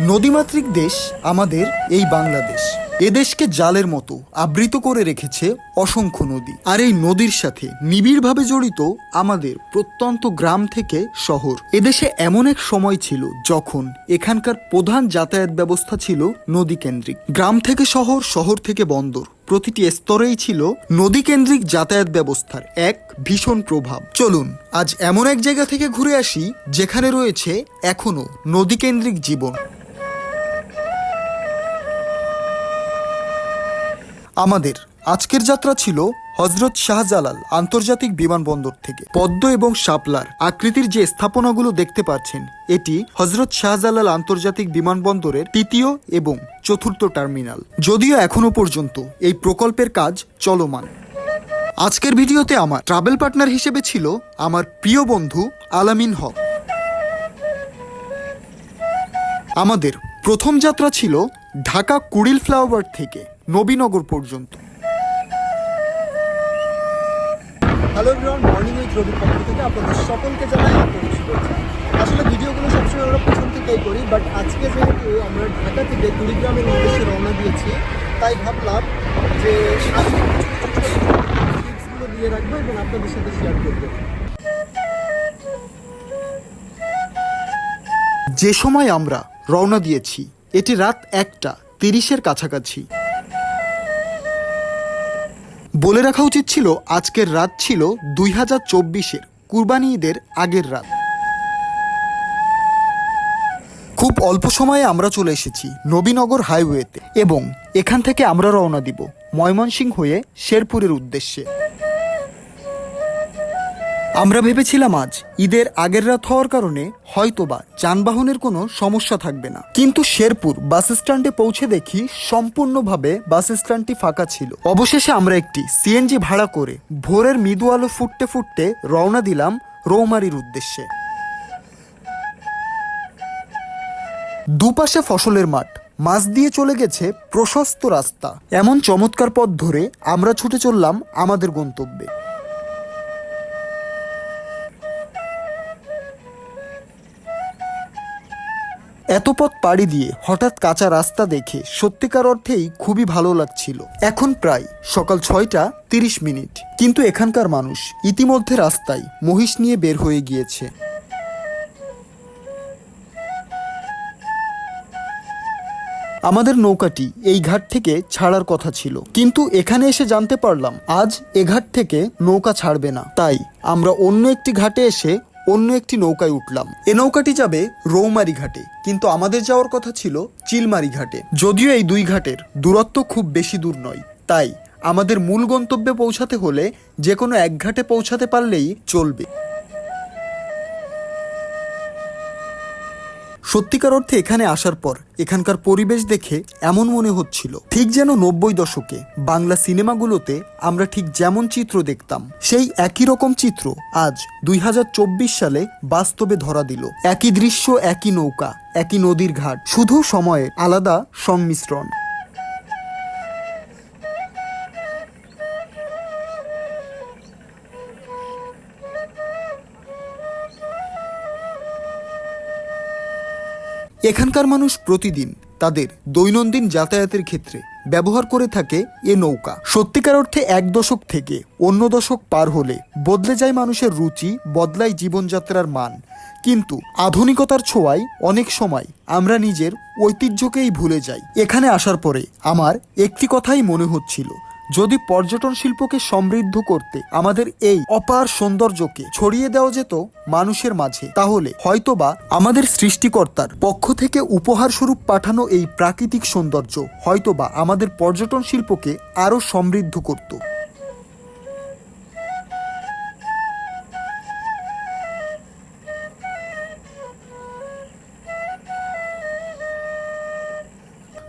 নদীমাতৃক দেশ আমাদের এই বাংলাদেশ। এদেশকে জালের মতো আবৃত করে রেখেছে অসংখ্য নদী। আর এই নদীর সাথে নিবিড়ভাবে জড়িত আমাদের প্রত্যন্ত গ্রাম থেকে শহর। এদেশে এমন এক সময় ছিল যখন এখানকার প্রধান যাতায়াত ব্যবস্থা ছিল নদী কেন্দ্রিক গ্রাম থেকে শহর শহর থেকে বন্দর। প্রতিটি স্তরেই ছিল নদী কেন্দ্রিক যাতায়াত ব্যবস্থার এক ভীষণ প্রভাব। চলুন, আজ এমন এক জায়গা থেকে ঘুরে আসি যেখানে রয়েছে এখনও নদী কেন্দ্রিক জীবন। আমাদের আজকের যাত্রা ছিল হজরত শাহজালাল আন্তর্জাতিক বিমানবন্দর থেকে। পদ্ম এবং শাপলার আকৃতির যে স্থাপনাগুলো দেখতে পাচ্ছেন, এটি হজরত শাহজালাল আন্তর্জাতিক বিমানবন্দরের তৃতীয় এবং চতুর্থ টার্মিনাল। যদিও এখনও পর্যন্ত এই প্রকল্পের কাজ চলমান। আজকের ভিডিওতে আমার ট্রাভেল পার্টনার হিসেবে ছিল আমার প্রিয় বন্ধু আলামিন হক। আমাদের প্রথম যাত্রা ছিল ঢাকা কুড়িল ফ্লাইওভার থেকে। নবীনগর পর্যন্ত। হ্যালো এভরিওয়ান মর্নিং উইথ রবির পক্ষ থেকে আপনাদের সকলকে জানাই আপনাদের শুভেচ্ছা। আসলে ভিডিওগুলো সবসময় আমরা প্রথম থেকেই করি বাট আজকে যেহেতু আমরা ঢাকা থেকে কুড়িগ্রামের উদ্দেশ্যে রওনা দিয়েছি তাই ভাবলাম যে টিপসগুলো দিয়ে রাখব এবং আপনাদের সাথে শেয়ার করব। যে সময় আমরা রওনা দিয়েছি এটি রাত একটা তিরিশের কাছাকাছি। বলে রাখা উচিত ছিল, আজকের রাত ছিল দুই হাজার চব্বিশের, কুরবানি ঈদের আগের রাত। খুব অল্প সময়ে আমরা চলে এসেছি নবীনগর হাইওয়েতে এবং এখান থেকে আমরা রওনা দিব ময়মনসিংহ হয়ে শেরপুরের উদ্দেশ্যে। আমরা ভেবেছিলাম আজ ঈদের আগের রাত হওয়ার কারণে হয়তোবা যানবাহনের কোনো সমস্যা থাকবে না। কিন্তু শেরপুর বাস স্ট্যান্ডে পৌঁছে দেখি সম্পূর্ণভাবে বাস স্ট্যান্ডটি ফাঁকা ছিল। অবশেষে আমরা একটি সিএনজি ভাড়া করে ভোরের মৃদু আলো ফুটতে ফুটতে রওনা দিলাম রৌমারির উদ্দেশ্যে। দুপাশে ফসলের মাঠ, মাছ দিয়ে চলে গেছে প্রশস্ত রাস্তা। এমন চমৎকার পথ ধরে আমরা ছুটে চললাম আমাদের গন্তব্যে। এত পথ পাড়ি দিয়ে হঠাৎ কাঁচা রাস্তা দেখে সত্যিকার অর্থেই খুবই ভালো লাগছিল। এখন প্রায় সকাল ছয়টা তিরিশ মিনিট। কিন্তু এখানকার মানুষ ইতিমধ্যে রাস্তায় মহিষ নিয়ে বের হয়ে গিয়েছে। আমাদের নৌকাটি এই ঘাট থেকে ছাড়ার কথা ছিল। কিন্তু এখানে এসে জানতে পারলাম, আজ এ ঘাট থেকে নৌকা ছাড়বে না। তাই আমরা অন্য একটি ঘাটে এসে অন্য একটি নৌকায় উঠলাম। এ নৌকাটি যাবে রৌমারি ঘাটে, কিন্তু আমাদের যাওয়ার কথা ছিল চিলমারি ঘাটে। যদিও এই দুই ঘাটের দূরত্ব খুব বেশি দূর নয়, তাই আমাদের মূল গন্তব্যে পৌঁছাতে হলে যে কোনো এক ঘাটে পৌঁছাতে পারলেই চলবে। সত্যিকার অর্থে এখানে আসার পর এখানকার পরিবেশ দেখে এমন মনে হচ্ছিল। ঠিক যেন নব্বই দশকে বাংলা সিনেমাগুলোতে আমরা ঠিক যেমন চিত্র দেখতাম, সেই একই রকম চিত্র আজ দুই হাজার চব্বিশ সালে বাস্তবে ধরা দিল। একই দৃশ্য, একই নৌকা, একই নদীর ঘাট, শুধু সময়ের আলাদা সংমিশ্রণ এখানকার মানুষ প্রতিদিন তাদের দৈনন্দিন যাতায়াতের ক্ষেত্রে ব্যবহার করে থাকে এ নৌকা। সত্যিকার অর্থে এক দশক থেকে অন্য দশক পার হলে বদলে যায় মানুষের রুচি, বদলায় জীবনযাত্রার মান। কিন্তু আধুনিকতার ছোঁয়ায় অনেক সময় আমরা নিজের ঐতিহ্যকেই ভুলে যাই। এখানে আসার পরে আমার একটি কথাই মনে হচ্ছিল যদি পর্যটন শিল্পকে সমৃদ্ধ করতে আমাদের এই অপার সৌন্দর্যকে ছড়িয়ে দেওয়া যেত মানুষের মাঝে, তাহলে হয়তোবা আমাদের সৃষ্টিকর্তার পক্ষ থেকে উপহার স্বরূপ পাঠানো এই প্রাকৃতিক সৌন্দর্য হয়তোবা আমাদের পর্যটন শিল্পকে আরও সমৃদ্ধ করত।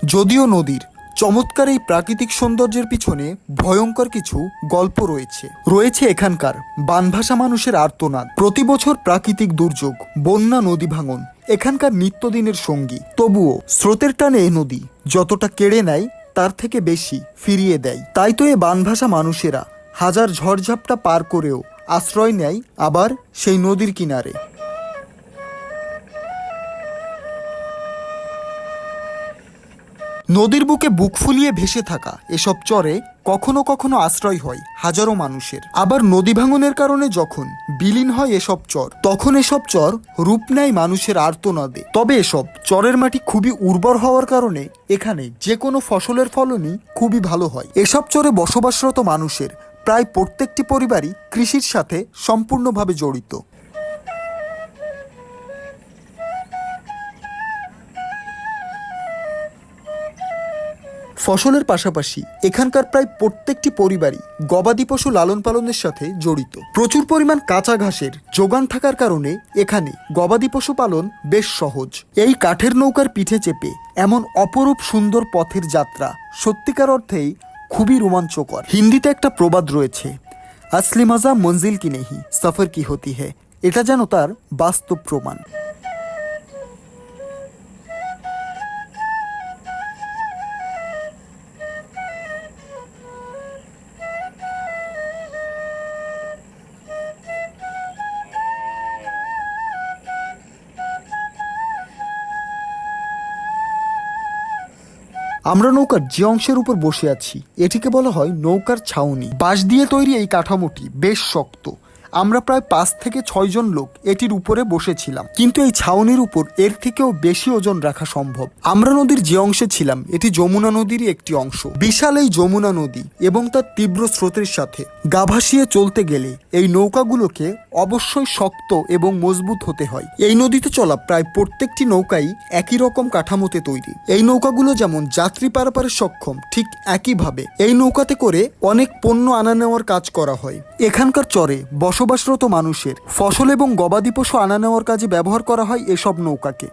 যদিও নদীর চমৎকার এই প্রাকৃতিক সৌন্দর্যের পিছনে ভয়ঙ্কর কিছু গল্প রয়েছে। রয়েছে এখানকার বানভাষা মানুষের আর্তনাদ, প্রতি বছর প্রাকৃতিক দুর্যোগ, বন্যা নদী ভাঙন, এখানকার নিত্যদিনের সঙ্গী। তবুও স্রোতের টানে এ নদী যতটা কেড়ে নেয়, তার থেকে বেশি ফিরিয়ে দেয়। তাই তো এ বানভাষা মানুষেরা হাজার ঝড়ঝাপটা পার করেও আশ্রয় নেয় আবার সেই নদীর কিনারে। নদীর বুকে বুক ফুলিয়ে ভেসে থাকা এসব চরে কখনো কখনো আশ্রয় হয় হাজারো মানুষের। আবার নদী ভাঙনের কারণে যখন বিলীন হয় এসব চর, তখন এসব চর রূপ নেয় মানুষের আর্তনাদে। তবে এসব চরের মাটি খুবই উর্বর হওয়ার কারণে এখানে যে কোনো ফসলের ফলনই খুবই ভালো হয়। এসব চরে বসবাসরত মানুষের প্রায় প্রত্যেকটি পরিবারই কৃষির সাথে সম্পূর্ণভাবে জড়িত। ফসলের পাশাপাশি এখানকার প্রায় প্রত্যেকটি পরিবারই গবাদি পশু লালন পালনের সাথে জড়িত। প্রচুর পরিমাণ কাঁচা ঘাসের যোগান থাকার কারণে এখানে গবাদি পশু পালন বেশ সহজ। এই কাঠের নৌকার পিঠে চেপে এমন অপরূপ সুন্দর পথের যাত্রা সত্যিকার অর্থেই খুবই রোমাঞ্চকর। হিন্দিতে একটা প্রবাদ রয়েছে আসলি মজা মঞ্জিল কি নেহি, সফর কি হতি হ্যায় এটা যেন তার বাস্তব প্রমাণ। আমরা নৌকার যে অংশের উপর বসে আছি, এটিকে বলা হয় নৌকার ছাউনি। বাঁশ দিয়ে তৈরি এই কাঠামোটি বেশ শক্ত। আমরা প্রায় পাঁচ থেকে ছয় জন লোক এটির উপরে বসেছিলাম। কিন্তু এই ছাউনির উপর এর থেকেও বেশি ওজন রাখা সম্ভব। আমরা নদীর যে অংশে ছিলাম, এটি যমুনা নদীরই একটি অংশ। বিশাল এই যমুনা নদী এবং তার তীব্র স্রোতের সাথে গা ভাসিয়ে চলতে গেলে এই নৌকাগুলোকে অবশ্যই শক্ত এবং মজবুত হতে হয়। এই নদীতে চলা প্রায় প্রত্যেকটি নৌকাই একই রকম কাঠামোতে তৈরি। এই নৌকাগুলো যেমন যাত্রী পারাপারে সক্ষম, ঠিক একইভাবে এই নৌকাতে করে অনেক পণ্য আনা নেওয়ার কাজ করা হয়। এখানকার চরে বসবাসরত মানুষের। ফসল এবং গবাদি পশু আনা নেওয়ার কাজে ব্যবহার করা হয় এসব নৌকাকে।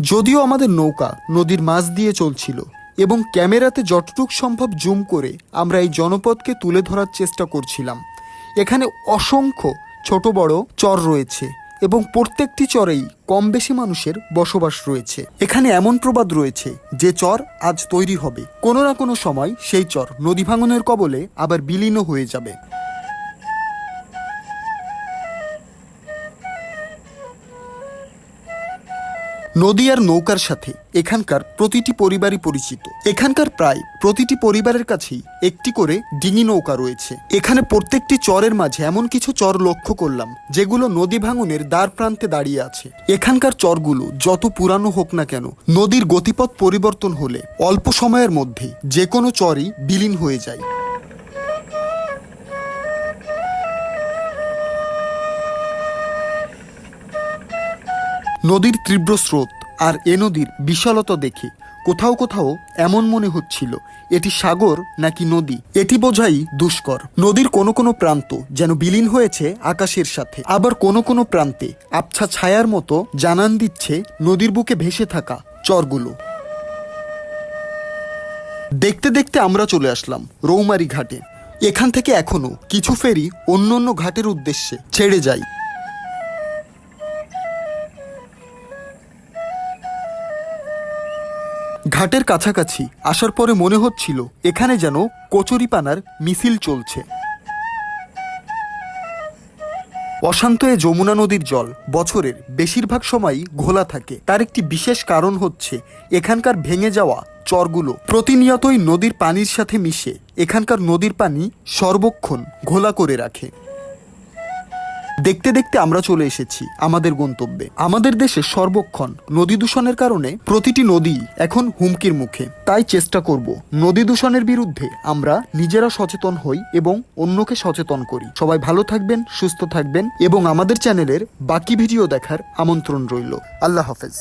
যদিও আমাদের নৌকা নদীর মাছ দিয়ে চলছিল এবং ক্যামেরাতে যতটুক সম্ভব জুম করে আমরা এই জনপদকে তুলে ধরার চেষ্টা করছিলাম। এখানে অসংখ্য ছোট বড় চর রয়েছে। এবং প্রত্যেকটি চরেই কম বেশি মানুষের বসবাস রয়েছে। এখানে এমন প্রবাদ রয়েছে যে চর আজ তৈরি হবে। কোনো না কোনো সময় সেই চর নদী ভাঙনের কবলে আবার বিলীন হয়ে যাবে। নদী আর নৌকার সাথে এখানকার প্রতিটি পরিবারই পরিচিত। এখানকার প্রায় প্রতিটি পরিবারের কাছেই একটি করে ডিঙি নৌকা রয়েছে। এখানে প্রত্যেকটি চরের মাঝে এমন কিছু চর লক্ষ্য করলাম, যেগুলো নদী ভাঙনের দ্বার প্রান্তে দাঁড়িয়ে আছে। এখানকার চরগুলো যত পুরানো হোক না কেন, নদীর গতিপথ পরিবর্তন হলে অল্প সময়ের মধ্যে যে কোনো চরই বিলীন হয়ে যায়। নদীর তীব্র স্রোত আর এ নদীর বিশালতা দেখে কোথাও কোথাও এমন মনে হচ্ছিল, এটি সাগর নাকি নদী? এটি বোঝাই দুষ্কর। নদীর কোনো কোনো প্রান্ত যেন বিলীন হয়েছে আকাশের সাথে। আবার কোনো কোনো প্রান্তে আবছা ছায়ার মতো জানান দিচ্ছে নদীর বুকে ভেসে থাকা চরগুলো। দেখতে দেখতে আমরা চলে আসলাম রৌমারি ঘাটে। এখান থেকে এখনও কিছু ফেরি অন্য অন্য ঘাটের উদ্দেশ্যে ছেড়ে যায়। ঘাটের কাছাকাছি আসার পরে মনে হচ্ছিল এখানে যেন কচুরিপানার মিছিল চলছে। অশান্ত এ যমুনা নদীর জল বছরের বেশিরভাগ সময়ই ঘোলা থাকে। তার একটি বিশেষ কারণ হচ্ছে এখানকার ভেঙে যাওয়া চরগুলো প্রতিনিয়তই নদীর পানির সাথে মিশে এখানকার নদীর পানি সর্বক্ষণ ঘোলা করে রাখে। দেখতে দেখতে আমরা চলে এসেছি আমাদের গন্তব্যে। আমাদের দেশে সর্বক্ষণ নদী দূষণের কারণে প্রতিটি নদী এখন হুমকির মুখে। তাই চেষ্টা করব নদী দূষণের বিরুদ্ধে আমরা নিজেরা সচেতন হই এবং অন্যকে সচেতন করি। সবাই ভালো থাকবেন, সুস্থ থাকবেন এবং আমাদের চ্যানেলের বাকি ভিডিও দেখার আমন্ত্রণ রইল। আল্লাহ হাফেজ।